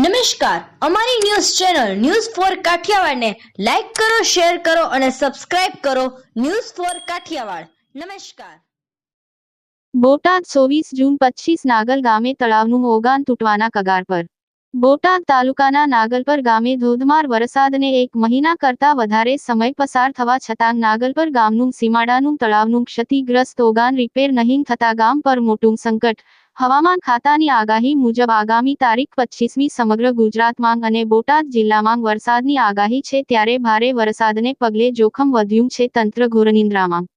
નમસ્કાર. અમારી news channel news four કાઠિયાવાડને લાઈક કરો, શેર કરો અને સબસ્ક્રાઇબ કરો ન્યૂઝ ફોર કાઠિયાવાડ. નમસ્કાર. બોટાદ ચોવીસ જૂન પચીસ નાગલ ગામે તળાવનું ઓગાન તૂટવાના કગાર પર. બોટાદ તાલુકાના નાગલપર ગામે ધોધમાર વરસાદને એક મહિના કરતા વધારે સમય પસાર થવા છતાં નાગલપર ગામનું સીમાડાનું તળાવનું ક્ષતિગ્રસ્ત ઓગાન રિપેર નહીં થતા ગામ પર મોટું સંકટ હવામાન ખાતાની આગાહી મુજબ આગામી તારીખ પચીસમી સમગ્ર ગુજરાતમાં અને બોટાદ જિલ્લામાં વરસાદની આગાહી છે, ત્યારે ભારે વરસાદને પગલે જોખમ વધ્યું છે તંત્ર ઘોરનિંદ્રામાં.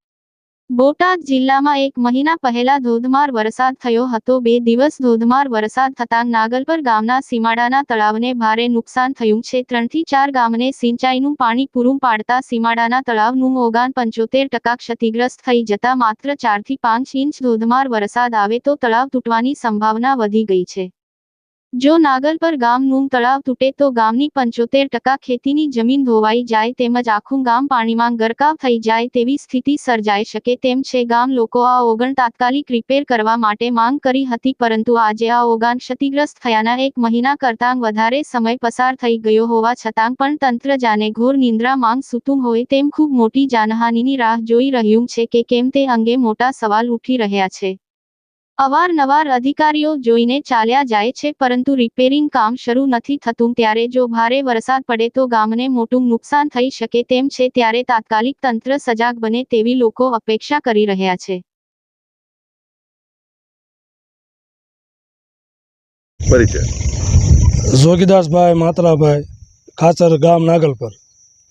બોટાદ જિલ્લામાં એક મહિના પહેલા ધોધમાર વરસાદ થયો હતો. બે દિવસ ધોધમાર વરસાદ થતાં નાગલપર ગામના સીમાડાના તળાવને ભારે નુકસાન થયું છે. ત્રણથી ચાર ગામને સિંચાઈનું પાણી પૂરું પાડતા સીમાડાના તળાવનું ઓગાન પંચોતેર ટકા ક્ષતિગ્રસ્ત થઈ જતા માત્ર ચારથી પાંચ ઇંચ ધોધમાર વરસાદ આવે તો તળાવ તૂટવાની સંભાવના વધી ગઈ છે. જો નાગલપર ગામનું તળાવ તૂટે તો ગામની પંચોતેર ટકા ખેતીની જમીન ધોવાઈ જાય તેમજ આખું ગામ પાણીમાં ગરકાવ થઈ જાય તેવી સ્થિતિ સર્જાઈ શકે તેમ છે. ગામ લોકો આ ઓગણ તાત્કાલિક રિપેર કરવા માટે માંગ કરી હતી પરંતુ આજે આ ઓગાન ક્ષતિગ્રસ્ત થયાના એક મહિના કરતાં વધારે સમય પસાર થઈ ગયો હોવા છતાં પણ તંત્ર જાને ઘોર નિંદ્રા માંગ સૂતું હોય તેમ ખૂબ મોટી જાનહાનિની રાહ જોઈ રહ્યું છે કે કેમ તે અંગે મોટા સવાલ ઉઠી રહ્યા છે. અવારનવાર અધિકારીઓ જોઈને ચાલ્યા જાય છે પરંતુ રિપેરિંગ કામ શરૂ નથી થતું. ત્યારે જો ભારે વરસાદ પડે તો ગામને મોટું નુકસાન થઈ શકે તેમ છે ત્યારે તાત્કાલિક તંત્ર સજાગ બને તેવી લોકો અપેક્ષા કરી રહ્યા છે. જોગીદાસભાઈ માતરાભાઈ ખાચર ગામ નાગલપર.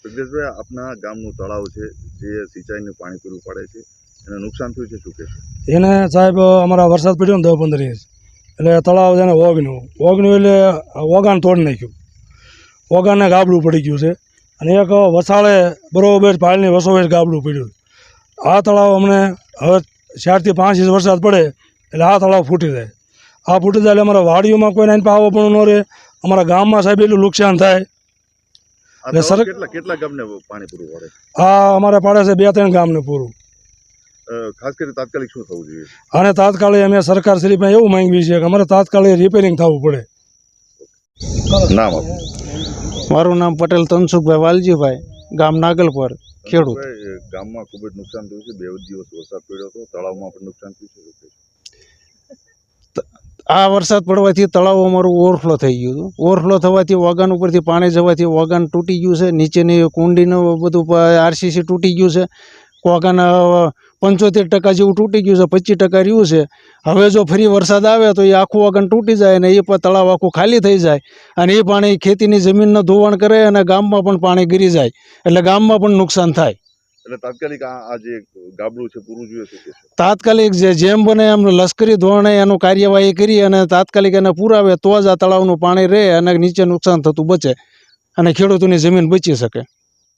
જગદીશભાઈ આપના ગામનું તળાવ છે જે સિંચાઈનું પાણી પૂરું પાડે છે. એને નુકસાન થયું છે શું કે એને સાહેબ અમારા વરસાદ પડ્યો ને દસ પંદર ઇંચ એટલે તળાવ છે ને ઓગણ્યું ઓગણ્યું એટલે ઓગાન તોડી નાખ્યું. ઓગાને ગાબડું પડી ગયું છે. અને એક વસાળે બરોબર પાલની વસોવેશ ગાબડું પડ્યું. આ તળાવ અમને હવે ચારથી પાંચ ઇંચ વરસાદ પડે એટલે આ તળાવ ફૂટી જાય. આ ફૂટી જાય એટલે અમારા વાડીઓમાં કોઈ નાની પાવો પણ ન રહે. અમારા ગામમાં સાહેબ એટલું નુકસાન થાય. એટલે સર- કેટલા કેટલા ગામને પાણી પૂરું પડે આ અમારે પાડે છે બે ત્રણ ગામને પૂરું. ખાસ કરી તાત્કાલિક શું થવું જોઈએ? અને તાત્કાલિક અમે સરકાર શ્રીમાં એવું માંગવી છે કે અમારે તાત્કાલિક રિપેરિંગ થવું પડે. નામ મારું નામ પટેલ તનસુખભાઈ વાલજીભાઈ ગામ નાગલપર ખેડૂત. ગામમાં ખૂબ જ નુકસાન થયું છે. બે દિવસ વરસાદ પડ્યો હતો. તળાવમાં પણ નુકસાન થયું છે આ વરસાદ પડવાથી તળાવ અમારું ઓવરફ્લો થઈ ગયું હતું. ઓવરફ્લો થવાથી વાગન ઉપરથી પાણી જવાથી વાગન તૂટી ગયું છે. નીચેની કુંડીનું બધું આરસીસી તૂટી ગયું છે. વાગાન પંચોતેર ટકા જેવું તૂટી ગયું છે પચીસ ટકા રહ્યું છે. હવે જો ફરી વરસાદ આવે તો એ આખું વાગન તૂટી જાય અને એ તળાવ આખું ખાલી થઈ જાય. અને એ પાણી ખેતીની જમીનનું ધોવાણ કરે અને ગામમાં પણ પાણી ગીરી જાય. એટલે ગામમાં પણ નુકસાન થાય. એટલે તાત્કાલિક આ આ જે ગાબડું છે પૂરું જોઈએ તાત્કાલિક જે જેમ બને એમ લશ્કરી ધોરણે એનું કાર્યવાહી કરી અને તાત્કાલિક એને પુરાવે તો જ આ તળાવનું પાણી રહે અને નીચે નુકસાન થતું બચે અને ખેડૂતોની જમીન બચી શકે.